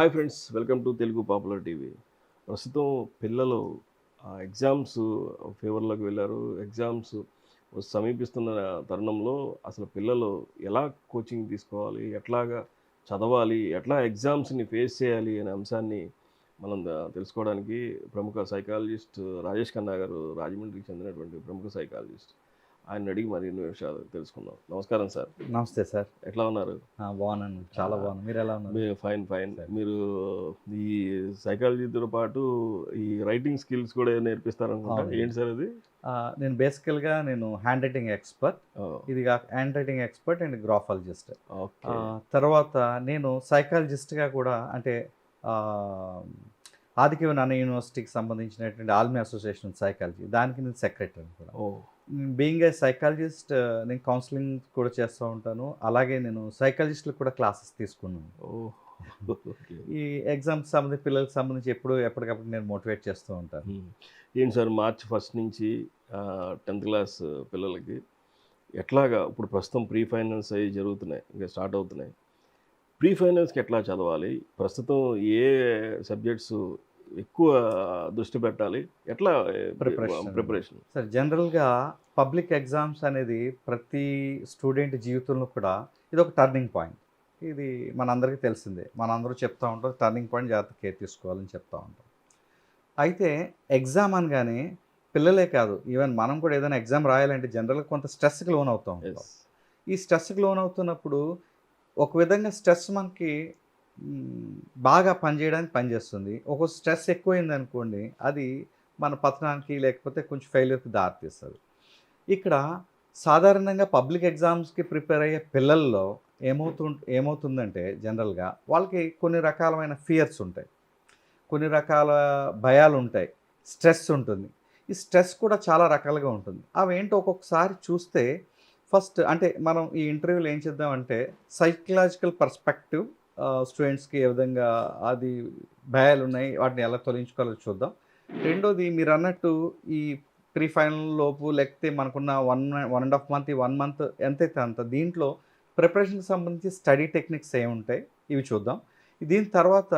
Hi friends welcome to Telugu popular TV. ప్రస్తుతం పిల్లలు exams ఫేవర్లోకి వెళ్ళారు. ఎగ్జామ్స్ సమీపిస్తున్న తరుణంలో అసలు పిల్లలు ఎలా కోచింగ్ తీసుకోవాలి ఎట్లాగా చదవాలి ఎట్లా ఎగ్జామ్స్ని ఫేస్ చేయాలి అనే అంశాన్ని మనం తెలుసుకోవడానికి ప్రముఖ సైకాలజిస్ట్ రాజేష్ ఖన్నా గారు రాజమండ్రికి చెందినటువంటి ప్రముఖ సైకాలజిస్ట్. ఆయన అడిగి మరిన్ని విషయాలు తెలుసుకుందాం. నమస్కారం సార్. నమస్తే సార్. ఎట్లా ఉన్నారు? బాగున్నాను. చాలా బాగున్నాను. మీరు ఎలా ఉన్నారు? మీరు ఫైన్ ఫైన్. మీరు ఈ సైకాలజీతో పాటు ఈ రైటింగ్ స్కిల్స్ కూడా నేర్పిస్తారనుకుంటా. ఏంటి సార్ అది? నేను బేసికల్గా నేను హ్యాండ్ రైటింగ్ ఎక్స్పర్ట్. ఇది handwriting expert and graphologist. Okay. తర్వాత నేను సైకాలజిస్ట్గా కూడా అంటే ఆదికవి నాన్న యూనివర్సిటీకి సంబంధించినటువంటి ఆల్మీ అసోసియేషన్ సైకాలజీ. దానికి నేను సెక్రటరీ కూడా. ఓ. బీయింగ్ ఏ సైకాలజిస్ట్ నేను కౌన్సిలింగ్ కూడా చేస్తూ ఉంటాను. అలాగే నేను సైకాలజిస్ట్లకు కూడా క్లాసెస్ తీసుకున్నాను. ఈ ఎగ్జామ్స్ సంబంధించి పిల్లలకు సంబంధించి ఎప్పుడు ఎప్పటికప్పుడు నేను మోటివేట్ చేస్తూ ఉంటాను. ఏంటి సార్ మార్చ్ ఫస్ట్ నుంచి టెన్త్ క్లాస్ పిల్లలకి ఎట్లాగా ఇప్పుడు ప్రస్తుతం ప్రీ ఫైనల్స్ అవి జరుగుతున్నాయి ఇంకా స్టార్ట్ అవుతున్నాయి. ప్రీ ఫైనల్స్కి ఎట్లా చదవాలి? ప్రస్తుతం ఏ సబ్జెక్ట్స్ ఎక్కువ దృష్టి పెట్టాలి? ఎట్లా Preparation. ప్రిపరేషన్? సార్ జనరల్గా పబ్లిక్ ఎగ్జామ్స్ అనేది ప్రతి స్టూడెంట్ జీవితంలో కూడా ఇది ఒక టర్నింగ్ పాయింట్ ఇది మనందరికీ తెలిసిందే. మనందరూ చెప్తూ ఉంటాం టర్నింగ్ పాయింట్ జాగ్రత్త కేర్ తీసుకోవాలని చెప్తూ ఉంటాం. అయితే ఎగ్జామ్ అనగానే పిల్లలే కాదు ఈవెన్ మనం కూడా ఏదైనా ఎగ్జామ్ రాయాలంటే జనరల్గా కొంత స్ట్రెస్కి లోన్ అవుతూ ఉంటాం. ఈ స్ట్రెస్కి లోన్ అవుతున్నప్పుడు ఒక విధంగా స్ట్రెస్ మనకి బాగా పనిచేయడానికి పనిచేస్తుంది ఒక స్ట్రెస్ ఎక్కువైంది అనుకోండి అది మన పతనానికి లేకపోతే కొంచెం ఫెయిల్యూర్కి దారితీస్తుంది. ఇక్కడ సాధారణంగా పబ్లిక్ ఎగ్జామ్స్కి ప్రిపేర్ అయ్యే పిల్లల్లో ఏమవుతు ఏమవుతుందంటే జనరల్గా వాళ్ళకి కొన్ని రకాలమైన ఫియర్స్ ఉంటాయి. కొన్ని రకాల భయాలు ఉంటాయి. స్ట్రెస్ ఉంటుంది. ఈ స్ట్రెస్ కూడా చాలా రకాలుగా ఉంటుంది. అవేంటో ఒక్కొక్కసారి చూస్తే ఫస్ట్ అంటే మనం ఈ ఇంటర్వ్యూలో ఏం చేద్దామంటే సైకలాజికల్ పర్స్పెక్టివ్ స్టూడెంట్స్కి ఏ విధంగా అది భయాలు ఉన్నాయి వాటిని ఎలా తొలగించుకోవాలో చూద్దాం. రెండోది మీరు అన్నట్టు ఈ ప్రీ ఫైనల్ లోపు లేకపోతే మనకున్న one one and half month one month ఎంతైతే అంత దీంట్లో ప్రిపరేషన్కి సంబంధించి స్టడీ టెక్నిక్స్ ఏమి ఉంటాయి? ఇవి చూద్దాం. దీని తర్వాత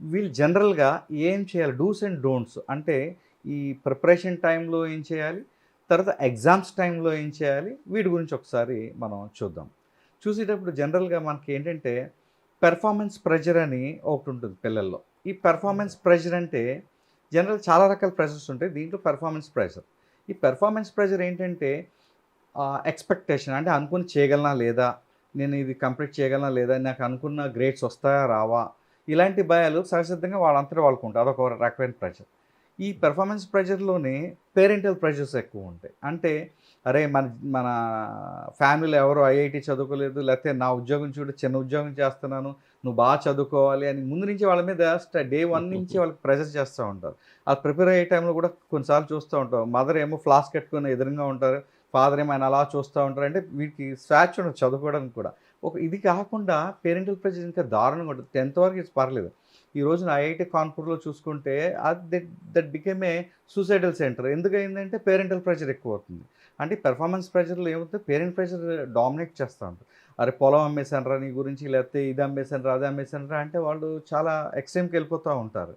వీళ్ళు జనరల్గా ఏం చేయాలి? Dos and don'ts. అంటే ఈ ప్రిపరేషన్ టైంలో ఏం చేయాలి? తర్వాత ఎగ్జామ్స్ టైంలో ఏం చేయాలి? వీటి గురించి ఒకసారి మనం చూద్దాం. చూసేటప్పుడు జనరల్గా మనకి ఏంటంటే పెర్ఫార్మెన్స్ ప్రెషర్ అని ఒకటి ఉంటుంది పిల్లల్లో. ఈ పెర్ఫార్మెన్స్ ప్రెషర్ అంటే జనరల్ చాలా రకాల ప్రెషర్స్ ఉంటాయి. దీంట్లో పెర్ఫార్మెన్స్ ప్రెషర్ ఈ పెర్ఫార్మెన్స్ ప్రెషర్ ఏంటంటే ఎక్స్పెక్టేషన్ అంటే అనుకుని చేయగలనా లేదా? నేను ఇది కంప్లీట్ చేయగలనా లేదా? నాకు అనుకున్న గ్రేడ్స్ వస్తాయా రావా? ఇలాంటి భయాలు సహసిద్ధంగా వాళ్ళంతటా వాళ్ళకు ఉంటాయి. అదొక రకమైన ప్రెషర్ ఈ పెర్ఫార్మెన్స్ ప్రెషర్లోనే పేరెంటల్ ప్రెషర్స్ ఎక్కువ ఉంటాయి. అంటే అరే మన మన ఫ్యామిలీలో ఎవరు ఐఐటి చదువుకోలేదు లేకపోతే నా ఉద్యోగం చూడు చిన్న ఉద్యోగం చేస్తున్నాను నువ్వు బాగా చదువుకోవాలి అని ముందు నుంచి వాళ్ళ మీద డే వన్ నుంచి వాళ్ళకి ప్రెషర్ చేస్తూ ఉంటారు. అది ప్రిపేర్ అయ్యే టైంలో కూడా కొన్నిసార్లు చూస్తూ ఉంటాం మదర్ ఏమో ఫ్లాస్ కట్టుకుని ఎదురుగా ఉంటారు ఫాదర్ ఏమో ఆయన అలా చూస్తూ ఉంటారు. అంటే వీటికి స్వాచ్ ఉండదు చదువుకోవడానికి కూడా. ఒక ఇది కాకుండా పేరెంటల్ ప్రెషర్ ఇంకా దారుణంగా ఉంటుంది. టెన్త్ వరకు ఇది పర్లేదు. ఈ రోజున ఐఐటి కాన్పూర్లో చూసుకుంటే అది that that became a suicidal centre. ఎందుకైందంటే parental pressure ఎక్కువ అవుతుంది అంటే పెర్ఫార్మెన్స్ ప్రెషర్లో ఏమవుతుంది పేరెంట్ ప్రెషర్ డామినేట్ చేస్తూ ఉంటారు. అరే పొలం అమ్మేసానరా నీ గురించి లేకపోతే ఇది అమ్మేసానరా అది అమ్మేసానరా అంటే వాళ్ళు చాలా ఎక్స్ట్రీమ్కి వెళ్ళిపోతూ ఉంటారు.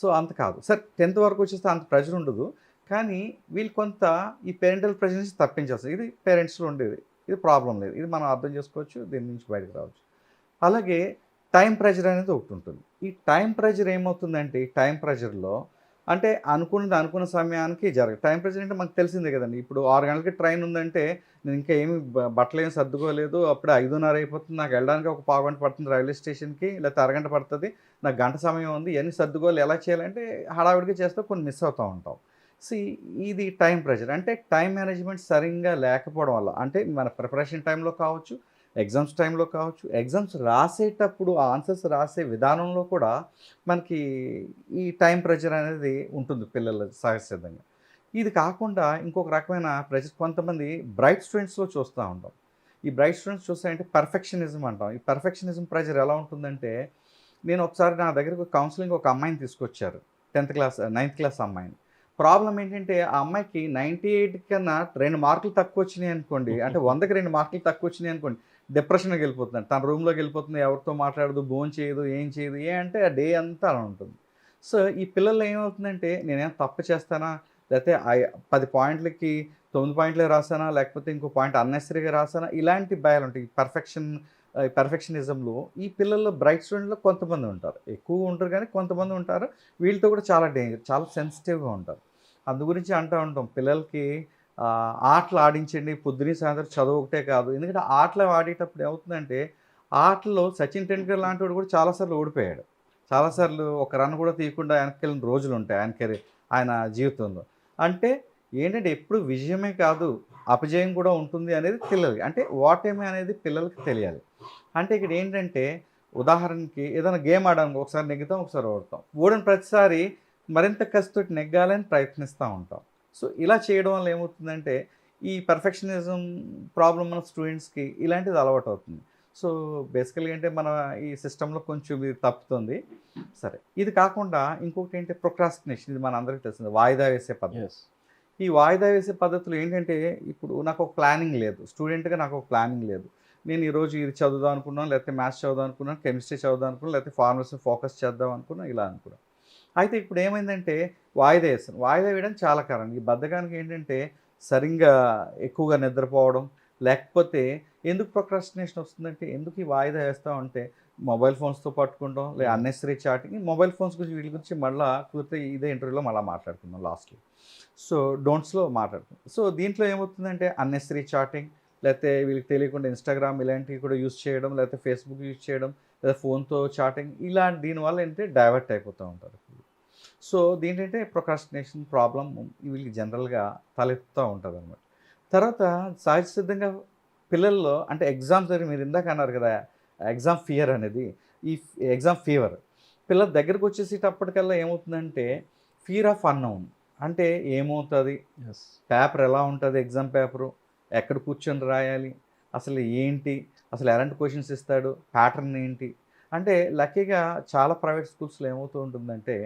సో అంత కాదు. సార్ టెన్త్ వరకు వచ్చేస్తే అంత ప్రెషర్ ఉండదు. కానీ వీళ్ళు కొంత ఈ పేరెంటల్ ప్రెషర్ నుంచి తప్పించేస్తారు. ఇది పేరెంట్స్లో ఉండేది. ఇది ప్రాబ్లం లేదు. ఇది మనం అర్థం చేసుకోవచ్చు దీని నుంచి బయటకు రావచ్చు. అలాగే టైం ప్రెషర్ అనేది ఒకటి ఉంటుంది. ఈ టైం ప్రెజర్ ఏమవుతుందంటే ఈ టైం ప్రెజర్లో అంటే అనుకున్నది అనుకున్న సమయానికి జరగదు టైం ప్రెజర్ అంటే మనకు తెలిసిందే కదండి. ఇప్పుడు ఆరు గంటలకి ట్రైన్ ఉందంటే నేను ఇంకా ఏమి బట్టలు ఏమి సర్దుకోలేదు. అప్పుడే ఐదున్నర అయిపోతుంది. నాకు వెళ్ళడానికి ఒక పావు గంట పడుతుంది రైల్వే స్టేషన్కి లేకపోతే అరగంట పడుతుంది. నాకు గంట సమయం ఉంది. ఇవన్నీ సర్దుకోవాలి. ఎలా చేయాలంటే హడావిడిగా చేస్తే కొన్ని మిస్ అవుతూ ఉంటాం. సి ఇది టైం ప్రెజర్. అంటే టైం మేనేజ్మెంట్ సరిగ్గా లేకపోవడం వల్ల అంటే మన ప్రిపరేషన్ టైంలో కావచ్చు ఎగ్జామ్స్ టైంలో కావచ్చు ఎగ్జామ్స్ రాసేటప్పుడు ఆన్సర్స్ రాసే విధానంలో కూడా మనకి ఈ టైం ప్రెషర్ అనేది ఉంటుంది పిల్లల సహజసిద్ధంగా. ఇది కాకుండా ఇంకొక రకమైన ప్రెషర్ కొంతమంది బ్రైట్ స్టూడెంట్స్లో చూస్తూ ఉంటాం. ఈ బ్రైట్ స్టూడెంట్స్ చూస్తే అంటే పర్ఫెక్షనిజం అంటాం. ఈ పర్ఫెక్షనిజం ప్రెషర్ ఎలా ఉంటుందంటే నేను ఒకసారి నా దగ్గరకు కౌన్సిలింగ్ ఒక అమ్మాయిని తీసుకొచ్చారు టెన్త్ క్లాస్ నైన్త్ క్లాస్ అమ్మాయిని. ప్రాబ్లం ఏంటంటే ఆ అమ్మాయికి నైంటీ ఎయిట్ కన్నా రెండు మార్కులు తక్కువ వచ్చినాయి అనుకోండి అంటే వందకి రెండు మార్కులు తక్కువ వచ్చినాయి అనుకోండి డిప్రెషన్కి వెళ్ళిపోతుంది తన రూమ్లోకి వెళ్ళిపోతుంది. ఎవరితో మాట్లాడదు భోజనం చేయదు ఏం చేయదు ఏ అంటే ఆ డే అంతా అలా ఉంటుంది. సో ఈ పిల్లలు ఏమవుతుందంటే నేనేం తప్పు చేస్తానా? లేకపోతే ఐ- పది పాయింట్లకి తొమ్మిది పాయింట్లే రాసానా? లేకపోతే ఇంకో పాయింట్ అన్నెసరీగా రాసానా? ఇలాంటి భయాలు ఉంటాయి. పర్ఫెక్షన్ పర్ఫెక్షనిజంలో ఈ పిల్లల్లో బ్రైట్ స్టూడెంట్లో కొంతమంది ఉంటారు. ఎక్కువ ఉంటారు కానీ కొంతమంది ఉంటారు. వీళ్ళతో కూడా చాలా డేంజర్ చాలా సెన్సిటివ్గా ఉంటారు. అందు గురించి అంటూ ఉంటాం. పిల్లలకి ఆటలు ఆడించండి. పొద్దున సాయంత్రం చదువు ఒకటే కాదు. ఎందుకంటే ఆటలు ఆడేటప్పుడు ఏమవుతుందంటే ఆటలో సచిన్ టెండూల్కర్ లాంటి వాడు కూడా చాలాసార్లు ఓడిపోయాడు. చాలాసార్లు ఒక రన్ కూడా తీయకుండా వెనక్కి వెళ్ళిన రోజులు ఉంటాయి ఆయన కెరీర్ ఆయన జీవితంలో. అంటే ఏంటంటే ఎప్పుడు విజయమే కాదు అపజయం కూడా ఉంటుంది అనేది తెలియదు అంటే ఓటమి అనేది పిల్లలకి తెలియాలి. అంటే ఇక్కడ ఏంటంటే ఉదాహరణకి ఏదైనా గేమ్ ఆడడానికి ఒకసారి నెగ్గుతాం ఒకసారి ఓడతాం. ఓడిన ప్రతిసారి మరింత కసితోటి నెగ్గాలని ప్రయత్నిస్తూ ఉంటాం. సో ఇలా చేయడం వల్ల ఏమవుతుందంటే ఈ పర్ఫెక్షనిజం ప్రాబ్లం మన స్టూడెంట్స్కి ఇలాంటిది అలవాటు అవుతుంది. సో బేసికల్గా అంటే మన ఈ సిస్టంలో కొంచెం ఇది తప్పుతుంది. సరే ఇది కాకుండా ఇంకొకటి ఏంటి? ప్రొక్రాస్టినేషన్ ఇది మన అందరికీ తెలిసింది వాయిదా వేసే పద్ధతి. ఈ వాయిదా వేసే పద్ధతులు ఏంటంటే ఇప్పుడు నాకు ఒక ప్లానింగ్ లేదు. స్టూడెంట్గా నాకు ఒక ప్లానింగ్ లేదు. నేను ఈరోజు ఇది చదువుదాం అనుకున్నాను లేకపోతే మ్యాథ్స్ చదువుదాం అనుకున్నాను కెమిస్ట్రీ చదువుదాం అనుకున్నాను లేకపోతే ఫార్మసీ ఫోకస్ చేద్దాం అనుకున్నాను ఇలా అనుకున్నాను. అయితే ఇప్పుడు ఏమైందంటే వాయిదా వేస్తాను వాయిదా వేయడం చాలా కారణం. ఈ బద్ధకానికి ఏంటంటే సరిగ్గా ఎక్కువగా నిద్రపోవడం లేకపోతే ఎందుకు ప్రొక్రాస్టినేషన్ వస్తుందంటే ఎందుకు ఈ వాయిదా వేస్తాం అంటే మొబైల్ ఫోన్స్తో పట్టుకుంటాం లేదా అన్నెసరీ చాటింగ్ మొబైల్ ఫోన్స్ గురించి వీటి గురించి మళ్ళీ కుదిరితే ఇదే ఇంటర్వ్యూలో మళ్ళీ మాట్లాడుకుందాం లాస్ట్లో. సో డోంట్స్లో మాట్లాడుతాం సో దీంట్లో ఏమవుతుందంటే అన్నెసరీ చాటింగ్ లేకపోతే వీళ్ళకి తెలియకుండా ఇన్స్టాగ్రామ్ ఇలాంటివి కూడా యూస్ చేయడం లేకపోతే ఫేస్బుక్ యూస్ చేయడం లేదా ఫోన్తో చాటింగ్ ఇలాంటి దీనివల్ల ఏంటంటే డైవర్ట్ అయిపోతూ ఉంటారు. సో దీంట్లో ప్రొకాస్టినేషన్ ప్రాబ్లం వీళ్ళకి జనరల్గా తలెత్తుతూ ఉంటుంది అనమాట తర్వాత సహజ సిద్ధంగా పిల్లల్లో అంటే ఎగ్జామ్స్ దగ్గర మీరు ఇందాక అన్నారు కదా ఎగ్జామ్ ఫియర్ అనేది ఈ ఎగ్జామ్ ఫీవర్. పిల్లల దగ్గరకు వచ్చేసేటప్పటికల్లా ఏమవుతుందంటే ఫియర్ ఆఫ్ అన్నౌన్. అంటే ఏమవుతుంది? పేపర్ ఎలా ఉంటుంది? ఎగ్జామ్ పేపరు ఎక్కడ కూర్చొని రాయాలి? అసలు ఏంటి? అసలు ఎలాంటి క్వశ్చన్స్ ఇస్తాడు? ప్యాటర్న్ ఏంటి? అంటే లక్కీగా చాలా ప్రైవేట్ స్కూల్స్లో ఏమవుతూ ఉంటుందంటే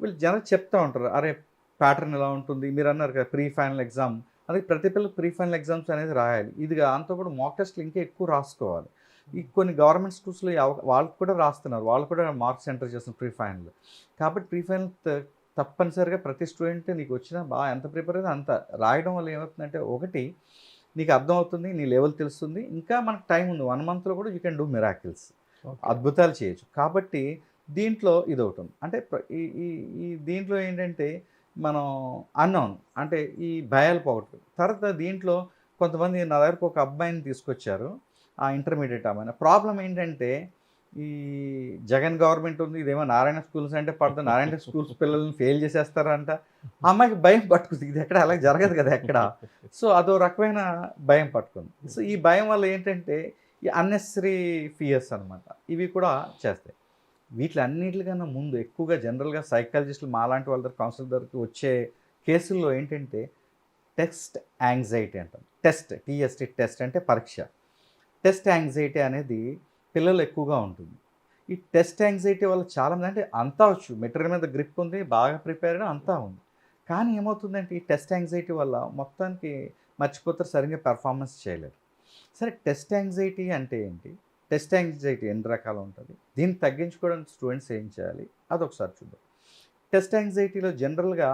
వీళ్ళు జనరల్ చెప్తూ ఉంటారు అరే ప్యాటర్న్ ఎలా ఉంటుంది? మీరు అన్నారు కదా ప్రీ ఫైనల్ ఎగ్జామ్. అది ప్రతి పిల్లలు ప్రీ ఫైనల్ ఎగ్జామ్స్ అనేది రాయాలి. ఇదిగా అంతా కూడా మాక్ టెస్ట్లు ఇంకా ఎక్కువ రాసుకోవాలి. ఈ కొన్ని గవర్నమెంట్ స్కూల్స్లో వాళ్ళకి వాళ్ళు కూడా రాస్తున్నారు. వాళ్ళు కూడా మార్క్స్ ఎంటర్ చేస్తున్నారు ప్రీ ఫైనల్ కాబట్టి ప్రీ ఫైనల్ తప్పనిసరిగా ప్రతి స్టూడెంట్ నీకు వచ్చిన బాగా ఎంత ప్రిపేర్ అయితే అంత. రాయడం వల్ల ఏమవుతుందంటే ఒకటి నీకు అర్థమవుతుంది నీ లెవెల్ తెలుస్తుంది. ఇంకా మనకు టైం ఉంది. వన్ మంత్లో కూడా యూ కెన్ డూ మిరాకిల్స్ అద్భుతాలు చేయొచ్చు. కాబట్టి దీంట్లో ఇది ఒకటి అంటే ఈ ఈ దీంట్లో ఏంటంటే మనం అన్నోన్ అంటే ఈ భయాలు పోగొట్టు తర్వాత దీంట్లో కొంతమంది నా దగ్గరకు ఒక అబ్బాయిని తీసుకొచ్చారు ఆ ఇంటర్మీడియట్ అమ్మాయి ప్రాబ్లం ఏంటంటే ఈ జగన్ గవర్నమెంట్ ఉంది ఇదేమో నారాయణ స్కూల్స్ అంటే పడుతుంది నారాయణ స్కూల్స్ పిల్లల్ని ఫెయిల్ చేసేస్తారంట. అమ్మాయికి భయం పట్టుకుంది. ఇది ఎక్కడ? అలా జరగదు కదా ఎక్కడ? సో అదో రకమైన భయం పట్టుకుంది. సో ఈ భయం వల్ల ఏంటంటే ఈ అన్నెసరీ ఫియర్స్ అనమాట ఇవి కూడా చేస్తాయి. వీటిలన్నిటికన్నా ముందు ఎక్కువగా జనరల్గా సైకాలజిస్టులు మాలాంటి వాళ్ళ దగ్గర కౌన్సిలర్ దగ్గరికి వచ్చే కేసుల్లో ఏంటంటే టెస్ట్ యాంగ్జైటీ అంటాం. Test T S T test అంటే పరీక్ష. టెస్ట్ యాంగ్జైటీ అనేది పిల్లలు ఎక్కువగా ఉంటుంది. ఈ టెస్ట్ యాంగ్జైటీ వల్ల చాలామంది అంటే అంతా వచ్చు మెటీరియల్ మీద గ్రిప్ ఉంది బాగా ప్రిపేర్ అంతా ఉంది. కానీ ఏమవుతుందంటే ఈ టెస్ట్ యాంగ్జైటీ వల్ల మొత్తానికి మర్చిపోతారు సరిగ్గా పెర్ఫార్మెన్స్ చేయలేరు. సరే టెస్ట్ యాంగ్జైటీ అంటే ఏంటి? టెస్ట్ యాంగ్జైటీ ఎన్ని రకాలు ఉంటుంది? దీన్ని తగ్గించుకోవడానికి స్టూడెంట్స్ ఏం చేయాలి? అదొకసారి చూద్దాం. టెస్ట్ యాంగ్జైటీలో జనరల్గా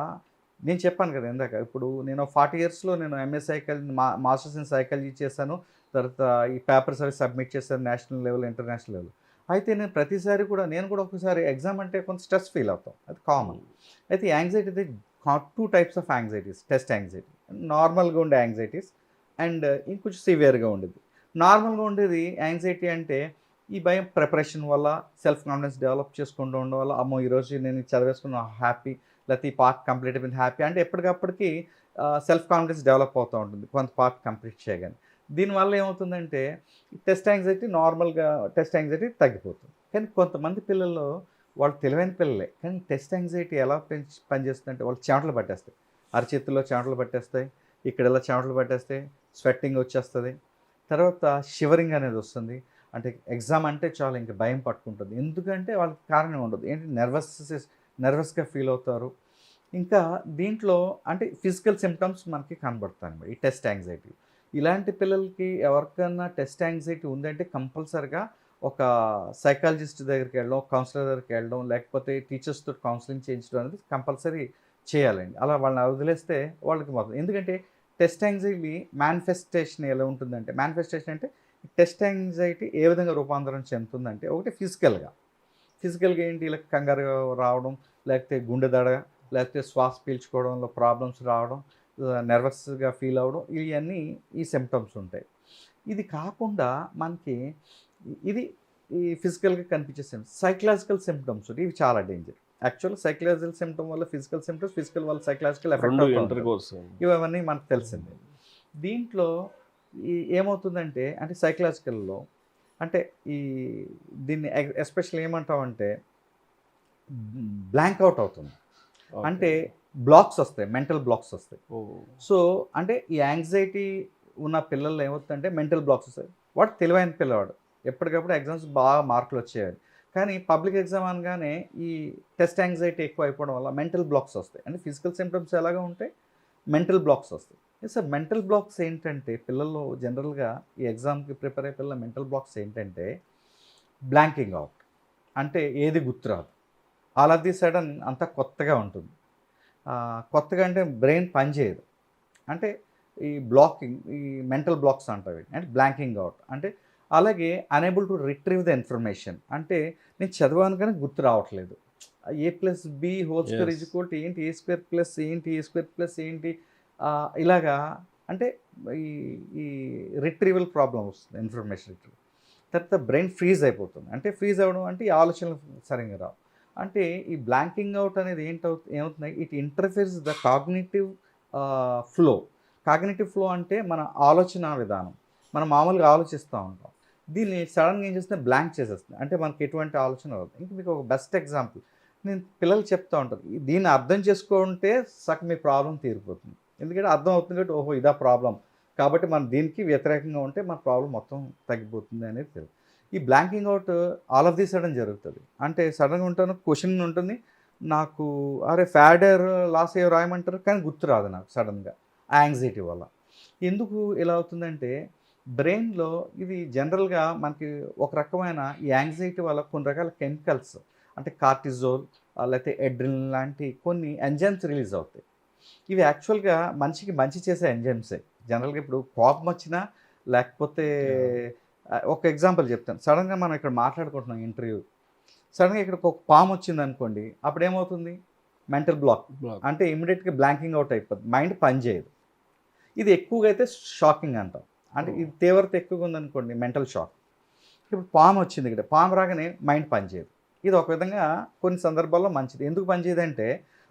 నేను చెప్పాను కదా ఇందాక ఇప్పుడు నేను ఫార్టీ ఇయర్స్లో నేను ఎంఎస్ సైకాలజీ మా మాస్టర్స్ ఇన్ సైకాలజీ చేశాను. తర్వాత ఈ పేపర్స్ అవి సబ్మిట్ చేశాను నేషనల్ లెవెల్ ఇంటర్నేషనల్ లెవెల్. అయితే నేను ప్రతిసారి కూడా నేను కూడా ఒకసారి ఎగ్జామ్ అంటే కొంత స్ట్రెస్ ఫీల్ అవుతాం. అది కామన్. అయితే యాంగ్జైటీ అయితే two types of anxieties test anxiety నార్మల్గా ఉండే యాంగ్జైటీస్ అండ్ uh, ఇంకొంచెం సివియర్గా ఉండేది. నార్మల్గా ఉండేది యాంగ్జైటీ అంటే ఈ భయం ప్రిపరేషన్ వల్ల సెల్ఫ్ కాన్ఫిడెన్స్ డెవలప్ చేసుకుంటూ ఉండడం వల్ల అమ్మో ఈరోజు నేను చదివేసుకున్న హ్యాపీ లేకపోతే ఈ పార్ట్ కంప్లీట్ అయిపోయింది హ్యాపీ అంటే ఎప్పటికప్పటికి సెల్ఫ్ కాన్ఫిడెన్స్ డెవలప్ అవుతూ ఉంటుంది. కొంత పార్ట్ కంప్లీట్ చేయగానే. దీనివల్ల ఏమవుతుందంటే టెస్ట్ యాంగ్జైటీ నార్మల్గా టెస్ట్ యాంగ్జైటీ తగ్గిపోతుంది. కానీ కొంతమంది పిల్లల్లో వాళ్ళు తెలివైన పిల్లలే. కానీ టెస్ట్ యాంగ్జైటీ ఎలా పెంచి పనిచేస్తుందంటే వాళ్ళు చెమటలు పట్టేస్తాయి. అరచేతుల్లో చెమటలు పట్టేస్తాయి. ఇక్కడ ఇలా చెమటలు పట్టేస్తాయి. స్వెట్టింగ్ వచ్చేస్తుంది. తర్వాత షివరింగ్ అనేది వస్తుంది. అంటే ఎగ్జామ్ అంటే చాలా ఇంకా భయం పట్టుకుంటుంది. ఎందుకంటే వాళ్ళకి కారణం ఉండదు. ఏంటి? నర్వస్ నర్వస్గా ఫీల్ అవుతారు. ఇంకా దీంట్లో అంటే ఫిజికల్ సిమ్టమ్స్ మనకి కనబడతాయి అన్నమాట. ఈ టెస్ట్ యాంగ్జైటీ. ఇలాంటి పిల్లలకి ఎవరికైనా టెస్ట్ యాంగ్జైటీ ఉందంటే కంపల్సరిగా ఒక సైకాలజిస్ట్ దగ్గరికి వెళ్ళడం కౌన్సిలర్ దగ్గరికి వెళ్ళడం లేకపోతే టీచర్స్తో కౌన్సిలింగ్ చేయించడం అనేది కంపల్సరీ చేయాలండి. అలా వాళ్ళని వదిలేస్తే వాళ్ళకి మొత్తం ఎందుకంటే టెస్ట్ యాంగ్జైటీ మేనిఫెస్టేషన్ ఎలా ఉంటుందంటే మేనిఫెస్టేషన్ అంటే టెస్ట్ యాంగ్జైటీ ఏ విధంగా రూపాంతరం చెందుతుందంటే ఒకటి ఫిజికల్గా. ఫిజికల్గా ఏంటి? ఇలా కంగారు రావడం లేకపోతే గుండె దడ లేకపోతే శ్వాస పీల్చుకోవడంలో ప్రాబ్లమ్స్ రావడం నర్వస్గా ఫీల్ అవ్వడం ఇవన్నీ ఈ సిమ్టమ్స్ ఉంటాయి. ఇది కాకుండా మనకి ఇది ఈ ఫిజికల్గా కనిపించే సిమ్టమ్స్ సైకలాజికల్ సిమ్టమ్స్ ఇవి చాలా డేంజర్ యాక్చువల్ సైకలాజికల్ సిమ్టమ్ వల్ల ఫిజికల్ సిమ్టమ్స్ ఫిజికల్ వల్ల సైకలాజికల్ ఎఫెక్ట్ ఇవన్నీ మనకు తెలిసిందే. దీంట్లో ఈ ఏమవుతుందంటే అంటే సైకలాజికల్లో అంటే ఈ దీన్ని ఎస్పెషల్ ఏమంటామంటే బ్లాంక్ అవుట్ అవుతుంది. అంటే బ్లాక్స్ వస్తాయి మెంటల్ బ్లాక్స్ వస్తాయి. సో అంటే ఈ యాంగ్జైటీ ఉన్న పిల్లలు ఏమవుతుందంటే మెంటల్ బ్లాక్స్ వస్తాయి. వాడు తెలివైన పిల్లవాడు. ఎప్పటికప్పుడు ఎగ్జామ్స్ బాగా మార్కులు వచ్చేయాలి. కానీ పబ్లిక్ ఎగ్జామ్ అనగానే ఈ టెస్ట్ యాంగ్జైటీ ఎక్కువ అయిపోవడం వల్ల మెంటల్ బ్లాక్స్ వస్తాయి. అంటే ఫిజికల్ సిమ్టమ్స్ ఎలాగా ఉంటాయి మెంటల్ బ్లాక్స్ వస్తాయి. సార్ మెంటల్ బ్లాక్స్ ఏంటంటే పిల్లల్లో జనరల్గా ఈ ఎగ్జామ్కి ప్రిపేర్ అయ్యే పిల్లల మెంటల్ బ్లాక్స్ ఏంటంటే బ్లాంకింగ్ అవుట్. అంటే ఏది గుర్తురాదు ఆల్ ఆఫ్ ది సడన్ అంతా కొత్తగా ఉంటుంది. కొత్తగా అంటే బ్రెయిన్ పనిచేయదు అంటే ఈ బ్లాకింగ్ ఈ మెంటల్ బ్లాక్స్ అంటారు అంటే బ్లాంకింగ్ అవుట్. అంటే అలాగే unable to retrieve the information అంటే నేను చదివాను కానీ గుర్తు రావట్లేదు. A plus b whole square. Is equal to ఏంటి? ఏ స్క్వేర్ ప్లస్ ఏంటి? ఏ స్క్వేర్ ప్లస్ ఏంటి? ఇలాగా అంటే ఈ ఈ రిట్రీవల్ ప్రాబ్లం వస్తుంది ఇన్ఫర్మేషన్ రిట్రీవ్ తర్వాత బ్రెయిన్ ఫ్రీజ్ అయిపోతుంది. అంటే ఫ్రీజ్ అవ్వడం అంటే ఈ ఆలోచనలు సరిగ్గా రావు. అంటే ఈ బ్లాంకింగ్ అవుట్ అనేది ఏంటవు ఏమవుతుంది it interferes the cognitive flow. Cognitive flow అంటే మన ఆలోచన విధానం. మనం మామూలుగా ఆలోచిస్తూ ఉంటాం. దీన్ని సడన్గా ఏం చేస్తే బ్లాంక్ చేసేస్తుంది అంటే మనకి ఎటువంటి ఆలోచన రాదు. ఇంక మీకు ఒక బెస్ట్ ఎగ్జాంపుల్. నేను పిల్లలు చెప్తూ ఉంటారు. దీన్ని అర్థం చేసుకుంటే సగం మీ ప్రాబ్లం తీరిపోతుంది. ఎందుకంటే అర్థం అవుతుంది కాబట్టి ఓహో ఇదా ప్రాబ్లం కాబట్టి మనం దీనికి వ్యతిరేకంగా ఉంటే మన ప్రాబ్లం మొత్తం తగ్గిపోతుంది అనేది తెలుసు ఈ blanking out all of the sudden జరుగుతుంది. అంటే సడన్గా ఉంటాను క్వశ్చన్ ఉంటుంది. నాకు అరే ఫ్యాడర్ లాస్ అయ్యో రాయమంటారు కానీ గుర్తు రాదు నాకు సడన్గా. ఆ యాంగ్జైటీ వల్ల. ఎందుకు ఇలా అవుతుందంటే బ్రెయిన్లో ఇది జనరల్గా మనకి ఒక రకమైన ఈ యాంగ్జైటీ వల్ల కొన్ని రకాల కెమికల్స్ అంటే కార్టిజోల్ లేకపోతే ఎడ్రిన్ లాంటి కొన్ని ఎంజైమ్స్ రిలీజ్ అవుతాయి. ఇవి యాక్చువల్గా మనిషికి మంచి చేసే ఎంజైమ్సే. జనరల్గా ఇప్పుడు కోపం వచ్చినా లేకపోతే ఒక ఎగ్జాంపుల్ చెప్తాను. సడన్గా మనం ఇక్కడ మాట్లాడుకుంటున్నాం ఇంటర్వ్యూ. సడన్గా ఇక్కడ ఒక పాము వచ్చింది అనుకోండి అప్పుడు ఏమవుతుంది? Mental block. అంటే ఇమీడియట్గా బ్లాంకింగ్ అవుట్ అయిపోతుంది మైండ్ పనిచేయదు ఇది ఎక్కువగా అయితే షాకింగ్ అంటాం. అంటే ఇది తీవ్రత ఎక్కువగా ఉందనుకోండి మెంటల్ షాక్. ఇప్పుడు పాము వచ్చింది ఇక్కడ. పాము రాగానే మైండ్ పనిచేయదు ఇది ఒక విధంగా కొన్ని సందర్భాల్లో మంచిది. ఎందుకు పనిచేయదు అంటే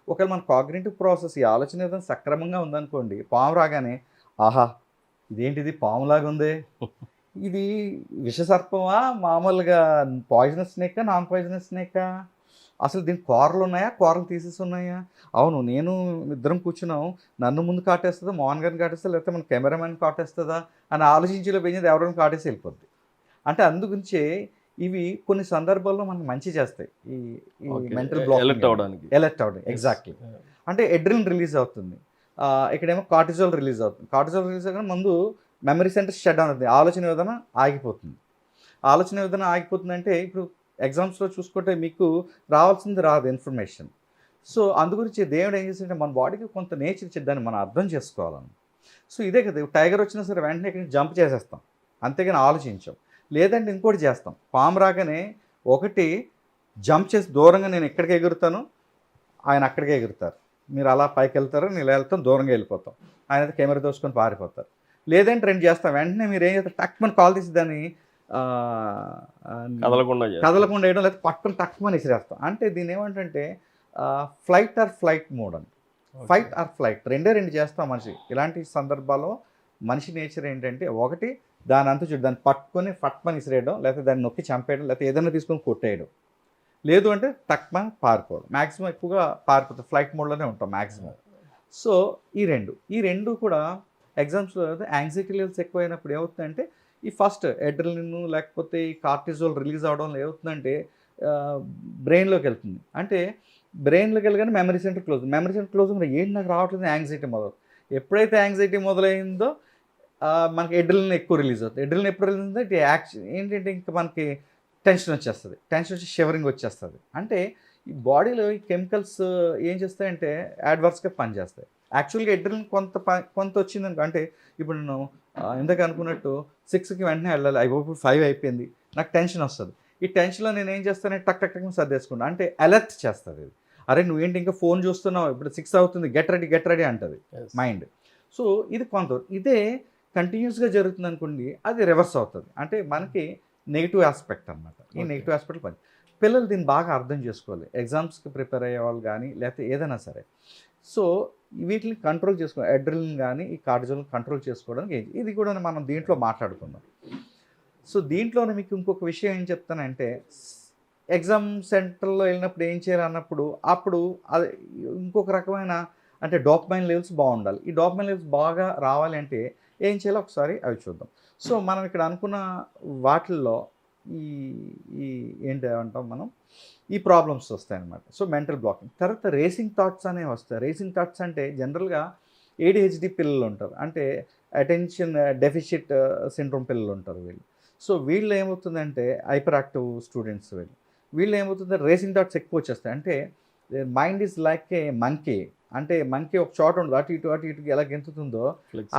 ఒకవేళ మన కాగ్నేటివ్ ప్రాసెస్ ఈ ఆలోచన విధానం సక్రమంగా ఉందనుకోండి పాము రాగానే ఆహా ఇదేంటిది? పాములాగా ఉంది ఇది విషసర్పమా? మామూలుగా పాయిజనస్ స్నేకా నాన్ పాయిజనస్ స్నేకా అసలు దీనికి కూరలు ఉన్నాయా? కూరలు తీసేసి ఉన్నాయా? అవును నేను ఇద్దరం కూర్చున్నాం. నన్ను ముందు కాటేస్తుందా? మోహన్ గారిని కాటేస్తుందా? లేకపోతే మన కెమెరామెన్ కాటేస్తుందా? అని ఆలోచించేలో పోయింది ఎవరైనా కాటేసి వెళ్ళిపోద్ది. అంటే అందుగురించే ఇవి కొన్ని సందర్భాల్లో మనకు మంచి చేస్తాయి. ఈ మెంటల్ బ్లాక్ ఎలర్ట్ అవడానికి. ఎలర్ట్ అవడం. ఎగ్జాక్ట్లీ అంటే ఎడ్రిన్ రిలీజ్ అవుతుంది. ఆ, ఇక్కడేమో కార్టిజోల్ రిలీజ్ అవుతుంది. కార్టిజోల్ రిలీజ్ అవ్వగానే ముందు మెమరీ సెంటర్ షట్ డౌన్ అవుతుంది. ఆలోచన విధానం ఆగిపోతుంది. ఆలోచన విధానం ఆగిపోతుందంటే ఇప్పుడు ఎగ్జామ్స్లో చూసుకుంటే మీకు రావాల్సింది రాదు ఇన్ఫర్మేషన్ సో అందుగురించి దేవుడు ఏం చేసిందంటే మన బాడీకి కొంత నేచర్ ఇచ్చేదాన్ని మనం అర్థం చేసుకోవాలని. సో ఇదే కదా టైగర్ వచ్చినా సరే వెంటనే ఇక్కడ జంప్ చేసేస్తాం. అంతేగాని ఆలోచించాం. లేదంటే ఇంకోటి చేస్తాం. పాము రాగానే ఒకటి జంప్ చేసి దూరంగా నేను ఎక్కడికి ఎగురుతాను. ఆయన అక్కడికే ఎగురుతారు. మీరు అలా పైకి వెళ్తారు నేను వెళ్తాం దూరంగా వెళ్ళిపోతాం. ఆయన అయితే కెమెరా దోసుకొని పారిపోతారు. లేదంటే రెండు చేస్తాం. వెంటనే మీరు ఏం చేస్తారు? టక్ మన కాల్ తీసి దాన్ని కదలకుండా. కదలకుండా వేయడం లేదా పట్టుకొని టక్కుమని ఇసిరేస్తాం. అంటే దీని ఏమంటే ఫ్లైట్ ఆర్ ఫ్లైట్ మోడ్ అని. ఫైట్ ఆర్ ఫ్లైట్ రెండే రెండు చేస్తాం మనిషి. ఇలాంటి సందర్భాల్లో మనిషి నేచర్ ఏంటంటే ఒకటి దాని అంతా చూడు దాన్ని పట్టుకొని ఫట్మని ఇసిరేయడం లేకపోతే దాన్ని నొక్కి చంపేయడం లేకపోతే ఏదైనా తీసుకొని కొట్టేయడం. లేదు అంటే టక్మని పారిపోవడం. మ్యాక్సిమం ఎక్కువగా పారిపోతాం. ఫ్లైట్ మోడ్లోనే ఉంటాం మ్యాక్సిమం సో ఈ రెండు. ఈ రెండు కూడా ఎగ్జామ్స్లో యాంగ్జైటీ లెవెల్స్ ఎక్కువైనప్పుడు ఏమవుతుందంటే ఈ ఫస్ట్ ఎడ్రలిన్ లేకపోతే ఈ కార్టిజోల్ రిలీజ్ అవడం ఏమవుతుందంటే బ్రెయిన్లోకి వెళ్తుంది. అంటే బ్రెయిన్లోకి వెళ్ళగానే memory centre close memory centre close ఏంటి నాకు రావట్లేదు? యాంగ్జైటీ మొదలు. ఎప్పుడైతే యాంగ్జైటీ మొదలైందో మనకి ఎడ్రలిన్ ఎక్కువ రిలీజ్ అవుతుంది. ఎడ్రలిన్ ఎప్పుడు రిలీజ్ అవుతుంది యాక్షన్ ఏంటంటే ఇంకా మనకి టెన్షన్ వచ్చేస్తుంది. టెన్షన్ వచ్చి షివరింగ్ వచ్చేస్తుంది. అంటే ఈ బాడీలో ఈ కెమికల్స్ ఏం చేస్తాయంటే యాడ్వర్స్గా పనిచేస్తాయి. యాక్చువల్గా ఎడ్రిలిన్ కొంత కొంత వచ్చిందనుకో అంటే ఇప్పుడు నేను ఇందాక అనుకున్నట్టు సిక్స్కి వెంటనే వెళ్ళాలి. అయిపోయి ఫైవ్ అయిపోయింది. నాకు టెన్షన్ వస్తుంది. ఈ టెన్షన్లో నేను ఏం చేస్తానంటే టక్ టక్ టక్ సర్దేసుకుంటా. అంటే అలర్ట్ చేస్తుంది ఇది అరే నువ్వేంటి ఇంకా ఫోన్ చూస్తున్నావు? ఇప్పుడు సిక్స్ అవుతుంది. గెట్ రెడీ గెట్ రెడీ అంటది మైండ్. సో ఇది కొంత ఇదే కంటిన్యూస్గా జరుగుతుంది అనుకోండి అది రివర్స్ అవుతుంది. అంటే మనకి నెగిటివ్ ఆస్పెక్ట్ అనమాట ఈ. నెగిటివ్ ఆస్పెక్ట్ పని. పిల్లలు దీన్ని బాగా అర్థం చేసుకోవాలి. ఎగ్జామ్స్కి ప్రిపేర్ అయ్యే వాళ్ళు కానీ లేకపోతే ఏదైనా సరే. సో వీటిని కంట్రోల్ చేసుకో అడ్రిలిన్ కానీ ఈ కార్డిజోల్ కంట్రోల్ చేసుకోవడానికి ఇది కూడా మనం దీంట్లో మాట్లాడుకుందాం. సో దీంట్లోనే మీకు ఇంకొక విషయం ఏం చెప్తానంటే ఎగ్జామ్ సెంటర్లో వెళ్ళినప్పుడు ఏం చేయాలి అన్నప్పుడు అప్పుడు అది ఇంకొక రకమైన అంటే డోపమైన్ లెవెల్స్ బాగుండాలి. ఈ డోపమైన్ లెవెల్స్ బాగా రావాలి అంటే ఏం చేయాలో ఒకసారి అవి చూద్దాం. సో మనం ఇక్కడ అనుకున్న వాటిల్లో ఈ ఈ ఏంటి అంటాం మనం? ఈ ప్రాబ్లమ్స్ వస్తాయి అన్నమాట సో మెంటల్ బ్లాకింగ్. తర్వాత రేసింగ్ థాట్స్ అనేవి వస్తాయి. రేసింగ్ థాట్స్ అంటే జనరల్గా ఏడిహెచ్డి పిల్లలు ఉంటారు. అంటే అటెన్షన్ డెఫిషిట్ సిండ్రోమ్ పిల్లలు ఉంటారు వీళ్ళు. సో వీళ్ళు ఏమవుతుందంటే హైపర్ యాక్టివ్ స్టూడెంట్స్ వీళ్ళు. వీళ్ళు ఏమవుతుంది రేసింగ్ థాట్స్ ఎక్కువ వచ్చేస్తాయి. అంటే mind is like a monkey. అంటే మంకీ ఒక చోట ఉండదు. అటు ఇటు అటు ఇటు ఎలా గెంతుతుందో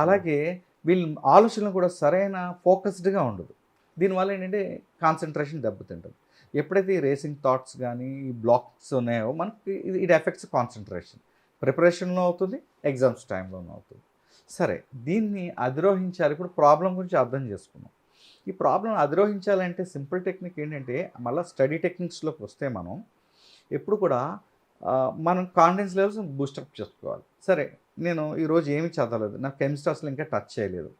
అలాగే వీళ్ళ ఆలోచనలు కూడా సరైన ఫోకస్డ్గా ఉండదు. దీనివల్ల ఏంటంటే కాన్సన్ట్రేషన్ దెబ్బతింటుంది. ఎప్పుడైతే ఈ రేసింగ్ థాట్స్ కానీ ఈ బ్లాక్స్ ఉన్నాయో మనకి ఇది ఇది ఎఫెక్ట్స్ కాన్సన్ట్రేషన్ ప్రిపరేషన్లో అవుతుంది ఎగ్జామ్స్ టైంలోనూ అవుతుంది. సరే దీన్ని అధిరోహించాలి. ఇప్పుడు ప్రాబ్లం గురించి అర్థం చేసుకున్నాం ఈ ప్రాబ్లం అధిరోహించాలంటే సింపుల్ టెక్నిక్ ఏంటంటే మళ్ళీ స్టడీ టెక్నిక్స్లోకి వస్తే మనం ఎప్పుడు కూడా మనం కాన్ఫిడెన్స్ లెవెల్స్ బూస్టప్ చేసుకోవాలి. సరే నేను ఈరోజు ఏమీ చదవలేదు. నా కెమిస్ట్రీ అసలు ఇంకా టచ్ చేయలేదు.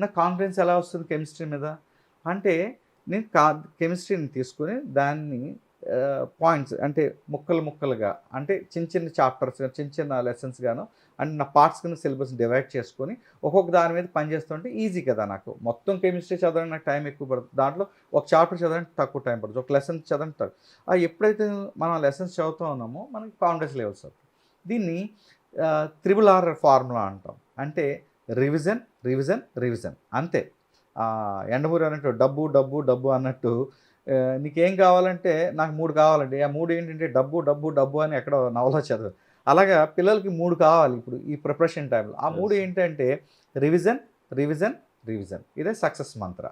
నా కాన్ఫిడెన్స్ ఎలా వస్తుంది కెమిస్ట్రీ మీద? అంటే నేను కా కెమిస్ట్రీని తీసుకొని దాన్ని పాయింట్స్ అంటే ముక్కలు ముక్కలుగా అంటే చిన్న చిన్న చాప్టర్స్ చిన్న చిన్న లెసన్స్ గాను అండ్ నా పార్ట్స్ కింద సిలబస్ డివైడ్ చేసుకొని ఒక్కొక్క దాని మీద పని చేస్తుంటే ఈజీ కదా నాకు. మొత్తం కెమిస్ట్రీ చదవడానికి నాకు టైం ఎక్కువ పడుతుంది దాంట్లో ఒక చాప్టర్ చదవడానికి తక్కువ టైం పడుతుంది ఒక లెసన్ చదవడానికి తక్కువ. ఎప్పుడైతే మనం లెసన్స్ చదువుతూ ఉన్నామో మనకి కాన్ఫిడెన్స్ లెవెల్స్ అవుతాయి దీన్ని త్రిబుల్ ఆర్ ఫార్ములా అంటాం. అంటే రివిజన్ రివిజన్ రివిజన్ అంతే. ఎండమూరి అన్నట్టు డబ్బు డబ్బు డబ్బు అన్నట్టు నీకేం కావాలంటే నాకు మూడు కావాలండి. ఆ మూడు ఏంటంటే డబ్బు డబ్బు డబ్బు అని ఎక్కడో నవలో చదువు అలాగా పిల్లలకి మూడు కావాలి ఇప్పుడు ఈ ప్రిపరేషన్ టైంలో ఆ మూడు. ఏంటంటే రివిజన్ రివిజన్ రివిజన్ ఇదే సక్సెస్ మంత్ర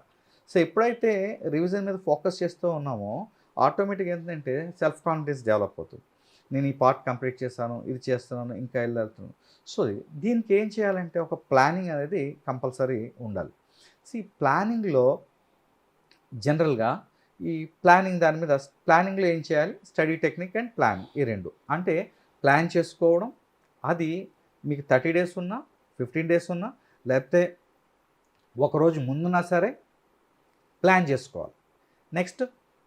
సో ఎప్పుడైతే రివిజన్ మీద ఫోకస్ చేస్తూ ఉన్నామో ఆటోమేటిక్ ఏంటంటే సెల్ఫ్ కాన్ఫిడెన్స్ డెవలప్ అవుతుంది. నేను ఈ పార్ట్ కంప్లీట్ చేశాను ఇది చేస్తున్నాను ఇంకా వెళ్ళేళ్తున్నాను సో దీనికి ఏం చేయాలంటే ఒక ప్లానింగ్ అనేది కంపల్సరీ ఉండాలి. సి ప్లానింగ్లో జనరల్గా ఈ ప్లానింగ్ దాని మీద ప్లానింగ్లో ఏం చేయాలి? స్టడీ టెక్నిక్ అండ్ ప్లాన్ ఈ రెండు. అంటే ప్లాన్ చేసుకోవడం అది మీకు థర్టీ డేస్ ఉన్నా ఫిఫ్టీన్ డేస్ ఉన్నా లేకపోతే ఒకరోజు ముందున్నా సరే ప్లాన్ చేసుకోవాలి. నెక్స్ట్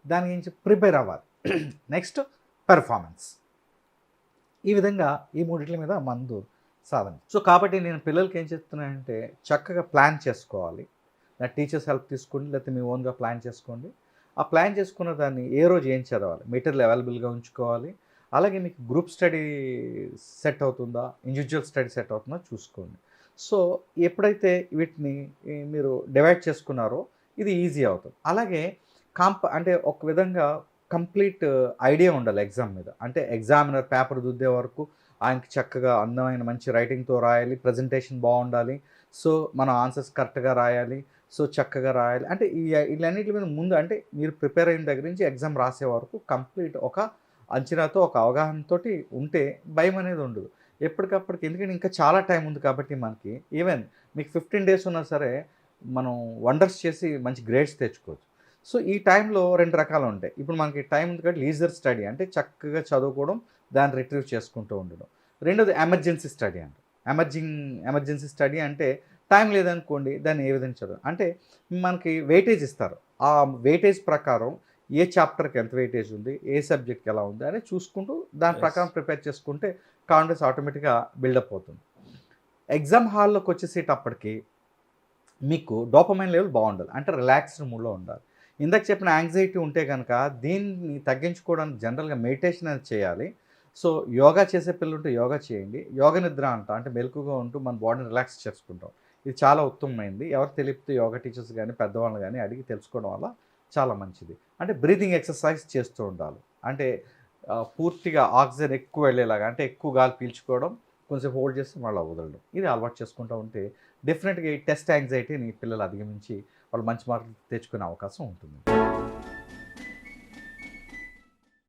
దాని గురించి ప్రిపేర్ అవ్వాలి. నెక్స్ట్ పెర్ఫార్మెన్స్ ఈ విధంగా ఈ మూడిట్ల మీద మందు సాధన. సో కాబట్టి నేను పిల్లలకి ఏం చెప్తున్నానంటే చక్కగా ప్లాన్ చేసుకోవాలి. నా టీచర్స్ హెల్ప్ తీసుకోండి లేకపోతే మీ ఓన్గా ప్లాన్ చేసుకోండి. ఆ ప్లాన్ చేసుకున్న దాన్ని ఏ రోజు ఏం చదవాలి? మెటీరియల్ అవైలబుల్గా ఉంచుకోవాలి? అలాగే మీకు గ్రూప్ స్టడీ సెట్ అవుతుందా? ఇండివిజువల్ స్టడీ సెట్ అవుతుందా? చూసుకోండి. సో ఎప్పుడైతే వీటిని మీరు డివైడ్ చేసుకున్నారో ఇది ఈజీ అవుతుంది. అలాగే కాంప అంటే ఒక విధంగా కంప్లీట్ ఐడియా ఉండాలి ఎగ్జామ్ మీద. అంటే ఎగ్జామినర్ పేపర్ దుద్దే వరకు ఆయనకి చక్కగా అందమైన మంచి రైటింగ్తో రాయాలి ప్రజెంటేషన్ బాగుండాలి. సో మన ఆన్సర్స్ కరెక్ట్గా రాయాలి. సో చక్కగా రాయాలి. అంటే ఈ వీళ్ళన్నిటి మీద ముందు అంటే మీరు ప్రిపేర్ అయిన దగ్గర నుంచి ఎగ్జామ్ రాసే వరకు కంప్లీట్ ఒక అంచనాతో ఒక అవగాహనతో ఉంటే భయం అనేది ఉండదు. ఎప్పటికప్పటికి ఎందుకంటే ఇంకా చాలా టైం ఉంది కాబట్టి మనకి. ఈవెన్ మీకు ఫిఫ్టీన్ డేస్ ఉన్నా సరే మనం వండర్స్ చేసి మంచి గ్రేడ్స్ తెచ్చుకోవచ్చు. సో ఈ టైంలో రెండు రకాలు ఉంటాయి. ఇప్పుడు మనకి టైం ఉంది కాబట్టి లీజర్ స్టడీ అంటే చక్కగా చదువుకోవడం దాన్ని రిట్రీవ్ చేసుకుంటూ ఉండడం. రెండోది ఎమర్జెన్సీ స్టడీ అంటే ఎమర్జింగ్ ఎమర్జెన్సీ స్టడీ అంటే టైం లేదనుకోండి దాన్ని ఏ విధంగా చదువు అంటే మనకి వెయిటేజ్ ఇస్తారు. ఆ వెయిటేజ్ ప్రకారం ఏ చాప్టర్కి ఎంత వెయిటేజ్ ఉంది ఏ సబ్జెక్ట్కి ఎలా ఉంది అని చూసుకుంటూ దాని. ప్రకారం ప్రిపేర్ చేసుకుంటే కాన్ఫిడెన్స్ ఆటోమేటిక్గా బిల్డప్ అవుతుంది. ఎగ్జామ్ హాల్లోకి వచ్చేసేటప్పటికి మీకు డోపమైన్ లెవెల్ బాగుండాలి. అంటే రిలాక్స్డ్ మూడ్లో ఉండాలి. ఇందాక చెప్పిన యాంగ్జైటీ ఉంటే కనుక దీన్ని తగ్గించుకోవడానికి జనరల్గా మెడిటేషన్ అనేది చేయాలి. సో యోగా చేసే పిల్లలు ఉంటే యోగా చేయండి. యోగ నిద్ర అంట అంటే మెలకుగా ఉంటూ మన బాడీని రిలాక్స్ చేసుకుంటాం. ఇది చాలా ఉత్తమమైంది. ఎవరు తెలిపితే యోగా టీచర్స్ కానీ పెద్దవాళ్ళు కానీ అడిగి తెలుసుకోవడం వల్ల చాలా మంచిది. అంటే బ్రీతింగ్ ఎక్సర్సైజ్ చేస్తూ ఉండాలి. అంటే పూర్తిగా ఆక్సిజన్ ఎక్కువ వెళ్ళేలాగా అంటే ఎక్కువ గాలి పీల్చుకోవడం కొంచెం హోల్డ్ చేసి మళ్ళీ వదలడం. ఇది అలవాటు చేసుకుంటూ ఉంటే డెఫినెట్గా ఈ టెస్ట్ యాంగ్జైటీని పిల్లలు అధిగమించి వాళ్ళు మంచి మార్కులు తెచ్చుకునే అవకాశం ఉంటుంది.